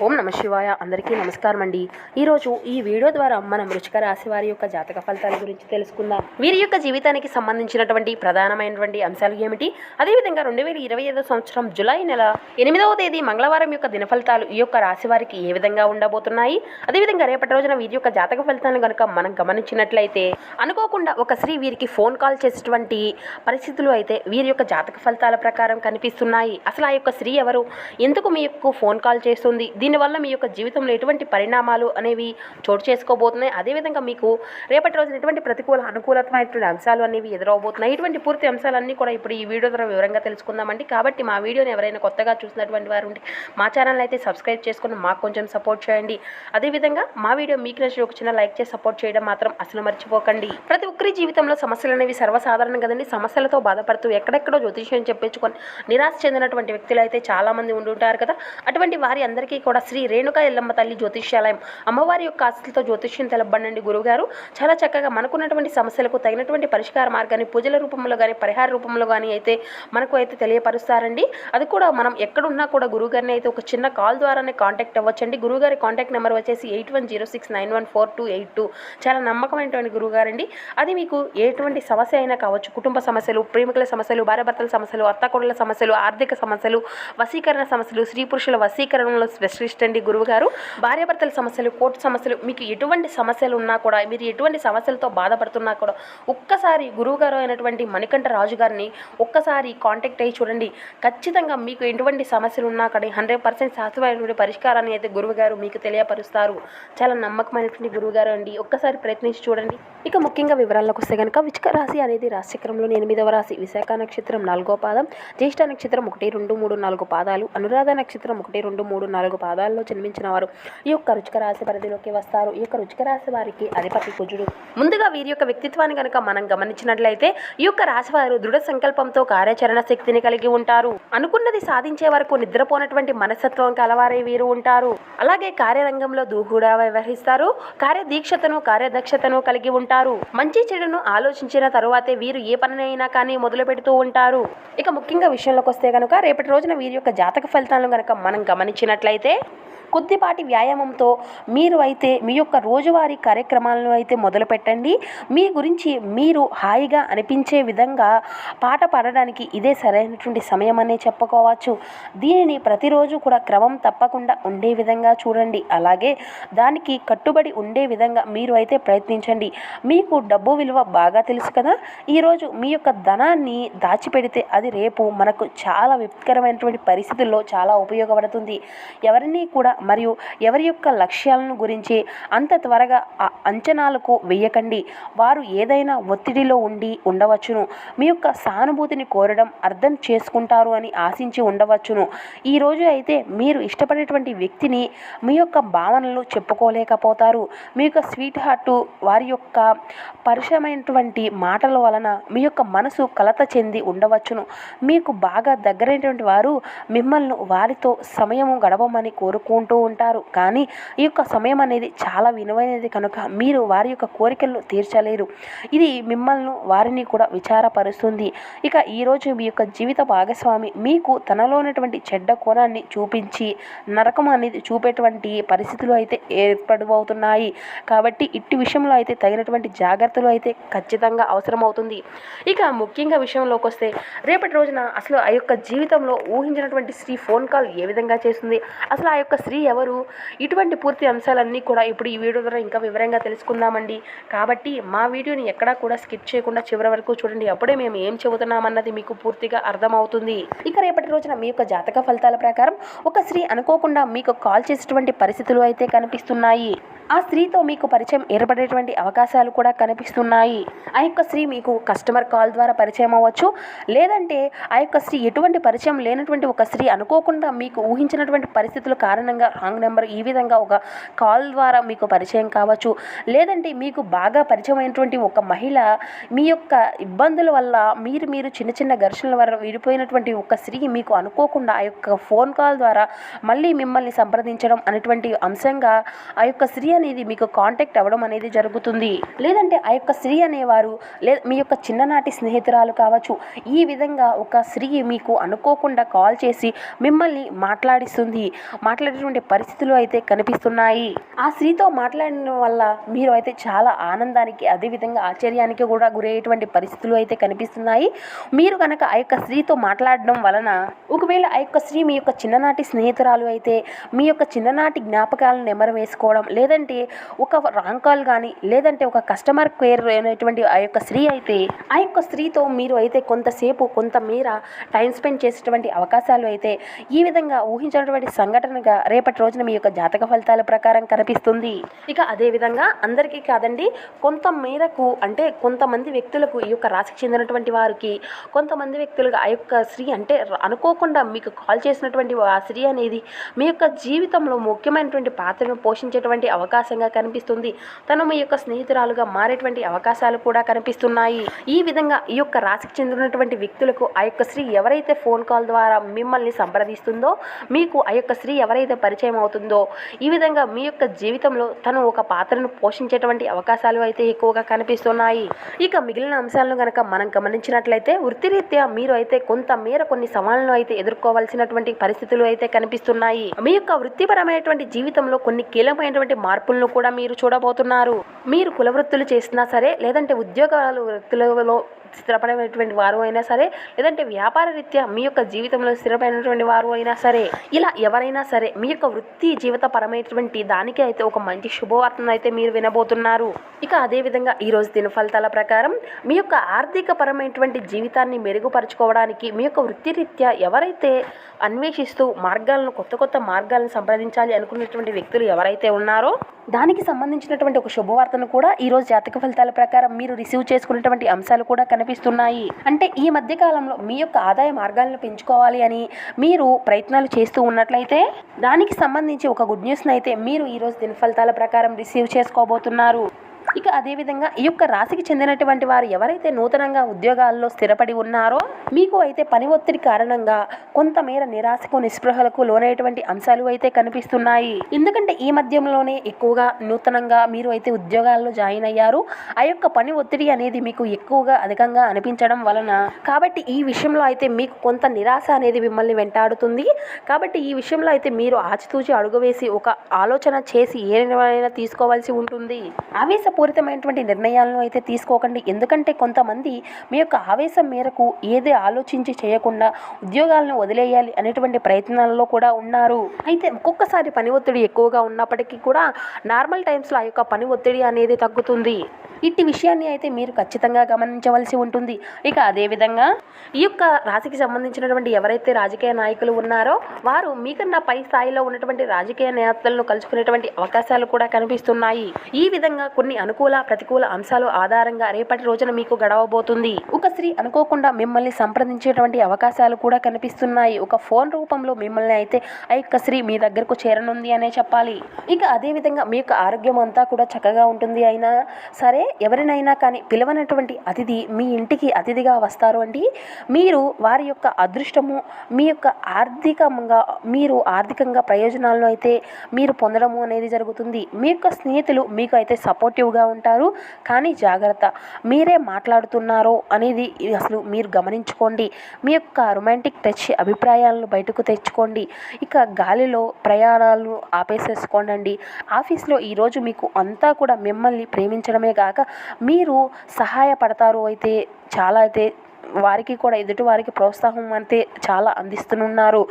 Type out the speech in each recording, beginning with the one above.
ఓం నమ శివాయ. అందరికీ నమస్కారం అండి ఈరోజు ఈ వీడియో ద్వారా మనం రుచిక రాశి వారి యొక్క జాతక ఫలితాల గురించి తెలుసుకుందాం. వీరి యొక్క జీవితానికి సంబంధించినటువంటి ప్రధానమైనటువంటి అంశాలు ఏమిటి? అదేవిధంగా రెండు వేల ఇరవై ఐదో సంవత్సరం జులై నెల ఎనిమిదవ తేదీ మంగళవారం యొక్క దిన ఫలితాలు ఈ యొక్క రాశి వారికి ఏ విధంగా ఉండబోతున్నాయి? అదేవిధంగా రేపటి రోజున వీరి యొక్క జాతక ఫలితాలను కనుక మనం గమనించినట్లయితే అనుకోకుండా ఒక స్త్రీ వీరికి ఫోన్ కాల్ చేసేటువంటి పరిస్థితులు అయితే వీరి యొక్క జాతక ఫలితాల ప్రకారం కనిపిస్తున్నాయి. అసలు ఆ యొక్క స్త్రీ ఎవరు? ఎందుకు మీ యొక్క ఫోన్ కాల్ చేస్తుంది? దీనివల్ల మీ యొక్క జీవితంలో ఎటువంటి పరిణామాలు అనేవి చోటు చేసుకోబోతున్నాయి? అదేవిధంగా మీకు రేపటి రోజున ఎటువంటి ప్రతికూల అనుకూలమైనటువంటి అంశాలు అనేవి ఎదురవబోతున్నాయి ఇటువంటి పూర్తి అంశాలన్నీ కూడా ఇప్పుడు ఈ వీడియో ద్వారా వివరంగా తెలుసుకుందామండి. కాబట్టి మా వీడియోని ఎవరైనా కొత్తగా చూసినటువంటి వారు ఉంటే మా ఛానల్ అయితే సబ్స్క్రైబ్ చేసుకుని మాకు కొంచెం సపోర్ట్ చేయండి. అదేవిధంగా మా వీడియో మీకు నచ్చిన ఒక చిన్న లైక్ చేసి సపోర్ట్ చేయడం మాత్రం అసలు మర్చిపోకండి. ప్రతి ఒక్కరి జీవితంలో సమస్యలు అనేవి సర్వసాధారణం కదండి. సమస్యలతో బాధపడుతూ ఎక్కడెక్కడో జ్యోతిష్యం చెప్పించుకొని నిరాశ చెందినటువంటి వ్యక్తులు అయితే చాలా మంది ఉండుంటారు కదా. అటువంటి వారి అందరికీ కూడా శ్రీ రేణుక ఎల్లమ్మ తల్లి జ్యోతిష్యాలయం అమ్మవారి యొక్క ఆస్తులతో జ్యోతిష్యం తెలపబడండి గురుగారు చాలా చక్కగా మనకున్నటువంటి సమస్యలకు తగినటువంటి పరిష్కార మార్గాన్ని పూజల రూపంలో కానీ పరిహార రూపంలో కానీ అయితే మనకు అయితే తెలియపరుస్తారండి. అది కూడా మనం ఎక్కడున్నా కూడా గురుగారిని అయితే ఒక చిన్న కాల్ ద్వారానే కాంటాక్ట్ అవ్వచ్చండి. గురుగారి కాంటాక్ట్ నెంబర్ వచ్చేసి eight one zero six nine one four two eight two. చాలా నమ్మకమైనటువంటి గురుగారండి అది మీకు ఎటువంటి సమస్య అయినా కావచ్చు కుటుంబ సమస్యలు ప్రేమికుల సమస్యలు భార్యాభర్తల సమస్యలు అత్తకొడల సమస్యలు ఆర్థిక సమస్యలు వశీకరణ సమస్యలు స్త్రీ పురుషుల వశీకరణలో స్పెషలిస్ట్ అండి గురువు గారు భార్యాభర్తల సమస్యలు కోర్టు సమస్యలు మీకు ఎటువంటి సమస్యలు ఉన్నా కూడా మీరు ఎటువంటి సమస్యలతో బాధపడుతున్నా కూడా ఒక్కసారి గురువు గారు అయినటువంటి మణికంఠ రాజు గారిని ఒక్కసారి కాంటాక్ట్ అయ్యి చూడండి. ఖచ్చితంగా మీకు ఎటువంటి సమస్యలు ఉన్నా కానీ హండ్రెడ్ పర్సెంట్ శాశ్వతమైనటువంటి పరిష్కారాన్ని అయితే గురువు గారు మీకు తెలియపరుస్తారు. చాలా నమ్మకమైనటువంటి గురువు గారు అండి. ఒక్కసారి ప్రయత్నించి చూడండి. ఇక ముఖ్యంగా వివరాల్లోకి వస్తే కనుక విచక రాశి అనేది రాశిచక్రంలోని ఎనిమిదవ రాశి. విశాఖ నక్షత్రం నాలుగో పాదం జ్యేష్ఠ నక్షత్రం ఒకటి రెండు మూడు నాలుగు పాదాలు అనురాధ నక్షత్రం ఒకటి రెండు మూడు నాలుగు పాదాల్లో జన్మించిన వారు ఈ యొక్క రుచిక రాశి పరిధిలోకి వస్తారు. ఈ యొక్క రుచిక రాశి వారికి అధిపతి కుజుడు. ముందుగా వీరి యొక్క వ్యక్తిత్వాన్ని కనుక మనం గమనించినట్లయితే ఈ యొక్క రాశి వారు దృఢ సంకల్పంతో కార్యాచరణ శక్తిని కలిగి ఉంటారు. అనుకున్నది సాధించే వరకు నిద్రపోనటువంటి మనస్తత్వం కలవారే వీరు ఉంటారు. అలాగే కార్యరంగంలో దూకుడా వ్యవహరిస్తారు. కార్యదీక్షతను కార్యదక్షతను కలిగి ఉంటారు. మంచి చెడును ఆలోచించిన తరువాతే వీరు ఏ పనినైనా కానీ మొదలు పెడుతూ ఉంటారు. ఇక ముఖ్యంగా విషయంలోకి వస్తే కనుక రేపటి రోజున వీరి యొక్క జాతక ఫలితాలను కనుక మనం గమనించినట్లయితే కొద్దిపాటి వ్యాయామంతో మీరు అయితే మీ యొక్క రోజువారీ కార్యక్రమాలను అయితే మొదలు పెట్టండి మీ గురించి మీరు హాయిగా అనిపించే విధంగా పాట పాడడానికి ఇదే సరైనటువంటి సమయం అనే చెప్పుకోవచ్చు. దీనిని ప్రతిరోజు కూడా క్రమం తప్పకుండా ఉండే విధంగా చూడండి. అలాగే దానికి కట్టుబడి ఉండే విధంగా మీరు అయితే ప్రయత్నించండి. మీకు డబ్బు విలువ బాగా తెలుసు కదా? ఈరోజు మీ యొక్క ధనాన్ని దాచిపెడితే అది రేపు మనకు చాలా విపత్కరమైనటువంటి పరిస్థితుల్లో చాలా ఉపయోగపడుతుంది. ఎవరిని కూడా మరియు ఎవరి యొక్క లక్ష్యాలను గురించి అంత త్వరగా ఆ అంచనాలకు వెయ్యకండి వారు ఏదైనా ఒత్తిడిలో ఉండి ఉండవచ్చును. మీ యొక్క సానుభూతిని కోరడం అర్థం చేసుకుంటారు అని ఆశించి ఉండవచ్చును. ఈరోజు అయితే మీరు ఇష్టపడేటువంటి వ్యక్తిని మీ యొక్క భావనలు చెప్పుకోలేకపోతారు. మీ యొక్క స్వీట్ హార్ట్ వారి యొక్క పరిచయమైనటువంటి మాటల వలన మీ యొక్క మనసు కలత చెంది ఉండవచ్చును. మీకు బాగా దగ్గరైనటువంటి వారు మిమ్మల్ని వారితో సమయము గడపమని కోరుకుంటూ ఉంటారు. కానీ ఈ యొక్క సమయం అనేది చాలా విలువైనది కనుక మీరు వారి యొక్క కోరికలను తీర్చలేరు. ఇది మిమ్మల్ని వారిని కూడా విచారపరుస్తుంది. ఇక ఈరోజు మీ యొక్క జీవిత భాగస్వామి మీకు తనలో ఉన్నటువంటి చెడ్డ కోణాన్ని చూపించి నరకం అనేది చూపేటువంటి పరిస్థితులు అయితే ఏర్పడబోతున్నాయి. కాబట్టి ఇట్టి విషయంలో అయితే తగినటువంటి జాగ్రత్తలు అయితే ఖచ్చితంగా అవసరమవుతుంది. ఇక ముఖ్యంగా విషయంలోకి వస్తే రేపటి రోజున అసలు ఆ యొక్క జీవితంలో ఊహించినటువంటి స్త్రీ ఫోన్ కాల్ ఏ విధంగా చేస్తుంది? అసలు ఆ యొక్క స్త్రీ ఎవరు? ఇటువంటి పూర్తి అంశాలన్నీ కూడా ఇప్పుడు ఈ వీడియో ద్వారా ఇంకా వివరంగా తెలుసుకుందామండి. కాబట్టి మా వీడియోని ఎక్కడా కూడా స్కిప్ చేయకుండా చివరి వరకు చూడండి. అప్పుడే మేము ఏం చెబుతున్నామన్నది మీకు పూర్తిగా అర్థమవుతుంది. ఇక రేపటి రోజున మీ యొక్క జాతక ఫలితాల ప్రకారం ఒక స్త్రీ అనుకోకుండా మీకు కాల్ చేసేటువంటి పరిస్థితులు అయితే కనిపిస్తున్నాయి. ఆ స్త్రీతో మీకు పరిచయం ఏర్పడేటువంటి అవకాశాలు కూడా కనిపిస్తున్నాయి. ఆ యొక్క స్త్రీ మీకు కస్టమర్ కాల్ ద్వారా పరిచయం అవ్వచ్చు. లేదంటే ఆ యొక్క స్త్రీ ఎటువంటి పరిచయం లేనటువంటి ఒక స్త్రీ అనుకోకుండా మీకు ఊహించినటువంటి పరిస్థితుల కారణంగా రాంగ్ నెంబర్ ఈ విధంగా ఒక కాల్ ద్వారా మీకు పరిచయం కావచ్చు. లేదంటే మీకు బాగా పరిచయం అయినటువంటి ఒక మహిళ మీ యొక్క ఇబ్బందుల వల్ల మీరు మీరు చిన్న చిన్న ఘర్షణల వల్ల విడిపోయినటువంటి ఒక స్త్రీ మీకు అనుకోకుండా ఆ యొక్క ఫోన్ కాల్ ద్వారా మళ్ళీ మిమ్మల్ని సంప్రదించడం అనేటువంటి అంశంగా ఆ యొక్క స్త్రీ అనేది మీకు కాంటాక్ట్ అవ్వడం అనేది జరుగుతుంది. లేదంటే ఆ యొక్క స్త్రీ అనేవారు లే మీ యొక్క చిన్ననాటి స్నేహితురాలు కావచ్చు ఈ విధంగా ఒక స్త్రీ మీకు అనుకోకుండా కాల్ చేసి మిమ్మల్ని మాట్లాడిస్తుంది. మాట్లాడేటువంటి పరిస్థితులు అయితే కనిపిస్తున్నాయి. ఆ స్త్రీతో మాట్లాడడం వల్ల మీరు అయితే చాలా ఆనందానికి అదేవిధంగా ఆశ్చర్యానికి కూడా గురయ్యేటువంటి పరిస్థితులు అయితే కనిపిస్తున్నాయి. మీరు కనుక ఆ యొక్క స్త్రీతో మాట్లాడడం వలన ఒకవేళ ఆ యొక్క స్త్రీ మీ యొక్క చిన్ననాటి స్నేహితురాలు అయితే మీ యొక్క చిన్ననాటి జ్ఞాపకాలను నెమరు వేసుకోవడం లేదంటే ఒక రాంగ్ కాల్ కానీ లేదంటే ఒక కస్టమర్ కేర్ అనేటువంటి ఆ యొక్క స్త్రీ అయితే ఆ యొక్క స్త్రీతో మీరు అయితే కొంతసేపు కొంతమేర టైం స్పెండ్ చేసేటువంటి అవకాశాలు అయితే ఈ విధంగా ఊహించినటువంటి సంఘటనగా రేపటి రోజున మీ యొక్క జాతక ఫలితాల ప్రకారం కనిపిస్తుంది. ఇక అదే విధంగా అందరికీ కాదండి కొంత మేరకు అంటే కొంతమంది వ్యక్తులకు ఈ యొక్క రాశికి చెందినటువంటి వారికి కొంతమంది వ్యక్తులుగా ఆ యొక్క స్త్రీ అంటే అనుకోకుండా మీకు కాల్ చేసినటువంటి ఆ స్త్రీ అనేది మీ యొక్క జీవితంలో ముఖ్యమైనటువంటి పాత్రను పోషించేటువంటి అవకాశంగా కనిపిస్తుంది. తను మీ యొక్క స్నేహితురాలుగా మారేటువంటి అవకాశాలు కూడా కనిపిస్తున్నాయి. ఈ విధంగా ఈ యొక్క రాశికి చెందినటువంటి వ్యక్తులకు ఆ యొక్క స్త్రీ ఎవరైతే ఫోన్ కాల్ ద్వారా మిమ్మల్ని సంప్రదిస్తుందో మీకు ఆ యొక్క స్త్రీ ఎవరైతే పరిచయం అవుతుందో ఈ విధంగా మీ యొక్క జీవితంలో తను ఒక పాత్రను పోషించేటువంటి అవకాశాలు అయితే ఎక్కువగా కనిపిస్తున్నాయి. ఇక మిగిలిన అంశాలను కనుక మనం గమనించినట్లయితే వృత్తిరీత్యా మీరు అయితే కొంతమేర కొన్ని సవాళ్ళను అయితే ఎదుర్కోవాల్సినటువంటి పరిస్థితులు అయితే కనిపిస్తున్నాయి. మీ యొక్క వృత్తిపరమైనటువంటి జీవితంలో కొన్ని కీలకమైనటువంటి మార్పు మార్పులను కూడా మీరు చూడబోతున్నారు. మీరు కుల వృత్తులు చేసినా సరే లేదంటే ఉద్యోగాలు వృత్తులలో స్థిరపడేటువంటి వారు అయినా సరే లేదంటే వ్యాపార రీత్యా మీ యొక్క జీవితంలో స్థిరపడినటువంటి వారు అయినా సరే ఇలా ఎవరైనా సరే మీ యొక్క వృత్తి జీవిత పరమైనటువంటి దానికి అయితే ఒక మంచి శుభవార్తను అయితే మీరు వినబోతున్నారు. ఇక అదేవిధంగా ఈరోజు దిన ఫలితాల ప్రకారం మీ యొక్క ఆర్థిక పరమైనటువంటి జీవితాన్ని మెరుగుపరచుకోవడానికి మీ యొక్క వృత్తిరీత్యా ఎవరైతే అన్వేషిస్తూ మార్గాలను కొత్త కొత్త మార్గాలను సంప్రదించాలి అనుకున్నటువంటి వ్యక్తులు ఎవరైతే ఉన్నారో దానికి సంబంధించినటువంటి ఒక శుభవార్తను కూడా ఈరోజు జాతక ఫలితాల ప్రకారం మీరు రిసీవ్ చేసుకున్నటువంటి అంశాలు కూడా కనిపిస్తున్నాయి. అంటే ఈ మధ్య కాలంలో మీ యొక్క ఆదాయ మార్గాలను పెంచుకోవాలి అని మీరు ప్రయత్నాలు చేస్తూ ఉన్నట్లయితే దానికి సంబంధించి ఒక గుడ్ న్యూస్ని అయితే మీరు ఈరోజు దిన ఫలితాల ప్రకారం రిసీవ్ చేసుకోబోతున్నారు. ఇక అదేవిధంగా ఈ యొక్క రాశికి చెందినటువంటి వారు ఎవరైతే నూతనంగా ఉద్యోగాల్లో స్థిరపడి ఉన్నారో మీకు అయితే పని ఒత్తిడి కారణంగా కొంతమేర నిరాశకు నిస్పృహలకు లోనైనటువంటి అంశాలు అయితే కనిపిస్తున్నాయి. ఎందుకంటే ఈ మధ్యంలోనే ఎక్కువగా నూతనంగా మీరు అయితే ఉద్యోగాల్లో జాయిన్ అయ్యారు. ఆ యొక్క పని ఒత్తిడి అనేది మీకు ఎక్కువగా అధికంగా అనిపించడం వలన కాబట్టి ఈ విషయంలో అయితే మీకు కొంత నిరాశ అనేది మిమ్మల్ని వెంటాడుతుంది. కాబట్టి ఈ విషయంలో అయితే మీరు ఆచితూచి అడుగు వేసి ఒక ఆలోచన చేసి ఏ నిర్ణయం తీసుకోవాల్సి ఉంటుంది? పూరితమైనటువంటి నిర్ణయాలను అయితే తీసుకోకండి. ఎందుకంటే కొంతమంది మీ యొక్క ఆవేశం మేరకు ఏది ఆలోచించి చేయకుండా ఉద్యోగాలను వదిలేయాలి అనేటువంటి ప్రయత్నాల్లో కూడా ఉన్నారు. అయితే ఒక్కొక్కసారి పని ఒత్తిడి ఎక్కువగా ఉన్నప్పటికీ కూడా నార్మల్ టైమ్స్లో ఆ యొక్క పని ఒత్తిడి అనేది తగ్గుతుంది. ఇట్టి విషయాన్ని అయితే మీరు ఖచ్చితంగా గమనించవలసి ఉంటుంది. ఇక అదేవిధంగా ఈ యొక్క రాశికి సంబంధించినటువంటి ఎవరైతే రాజకీయ నాయకులు ఉన్నారో వారు మీకన్నా పై స్థాయిలో ఉన్నటువంటి రాజకీయ నేతలను కలుసుకునేటువంటి అవకాశాలు కూడా కనిపిస్తున్నాయి. ఈ విధంగా కొన్ని అనుకూల ప్రతికూల అంశాలు ఆధారంగా రేపటి రోజున మీకు గడవబోతుంది. ఒక స్త్రీ అనుకోకుండా మిమ్మల్ని సంప్రదించేటువంటి అవకాశాలు కూడా కనిపిస్తున్నాయి. ఒక ఫోన్ రూపంలో మిమ్మల్ని అయితే ఆ యొక్క స్త్రీ మీ దగ్గరకు చేరనుంది అనే చెప్పాలి. ఇక అదేవిధంగా మీ యొక్క ఆరోగ్యం అంతా కూడా చక్కగా ఉంటుంది అయినా సరే ఎవరినైనా కానీ పిలవనటువంటి అతిథి మీ ఇంటికి అతిథిగా వస్తారు అండి. మీరు వారి యొక్క అదృష్టము మీ యొక్క ఆర్థికంగా మీరు ఆర్థికంగా ప్రయోజనాలను అయితే మీరు పొందడము అనేది జరుగుతుంది. మీ యొక్క స్నేహితులు మీకు అయితే సపోర్టివ్ ఎక్కువగా ఉంటారు. కానీ జాగ్రత్త. మీరే మాట్లాడుతున్నారో అనేది అసలు మీరు గమనించుకోండి. మీ యొక్క రొమాంటిక్ టచ్ అభిప్రాయాలను బయటకు తెచ్చుకోండి. ఇక గాలిలో ప్రయాణాలు ఆపేసేసుకోండి ఆఫీస్లో ఈరోజు మీకు అంతా కూడా మిమ్మల్ని ప్రేమించడమే కాక మీరు సహాయపడతారు అయితే చాలా అయితే వారికి కూడా ఎదుటి వారికి ప్రోత్సాహం అంతే చాలా అందిస్తున్నారు.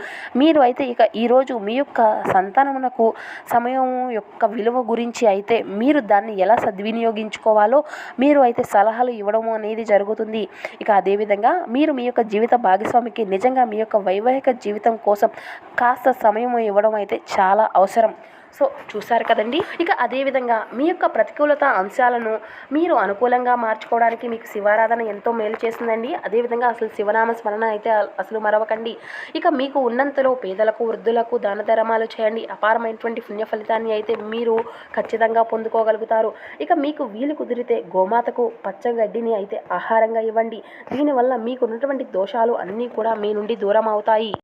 మీరు అయితే ఇక ఈరోజు మీ యొక్క సంతానమునకు సమయం యొక్క విలువ గురించి అయితే మీరు దాన్ని ఎలా సద్వినియోగించుకోవాలో మీరు అయితే సలహాలు ఇవ్వడం అనేది జరుగుతుంది. ఇక అదేవిధంగా మీరు మీ యొక్క జీవిత భాగస్వామికి నిజంగా మీ యొక్క వైవాహిక జీవితం కోసం కాస్త సమయం ఇవ్వడం అయితే చాలా అవసరం. సో చూసారు కదండి. ఇక అదేవిధంగా మీ యొక్క ప్రతికూలత అంశాలను మీరు అనుకూలంగా మార్చుకోవడానికి మీకు శివారాధన ఎంతో మేలు చేసిందండి అదేవిధంగా అసలు శివనామ స్మరణ అయితే అసలు మరవకండి. ఇక మీకు ఉన్నంతలో పేదలకు వృద్ధులకు దాన ధర్మాలు చేయండి. అపారమైనటువంటి పుణ్య ఫలితాన్ని అయితే మీరు ఖచ్చితంగా పొందుకోగలుగుతారు. ఇక మీకు వీలు కుదిరితే గోమాతకు పచ్చగడ్డిని అయితే ఆహారంగా ఇవ్వండి. దీనివల్ల మీకు ఉన్నటువంటి దోషాలు అన్నీ కూడా మీ నుండి దూరం అవుతాయి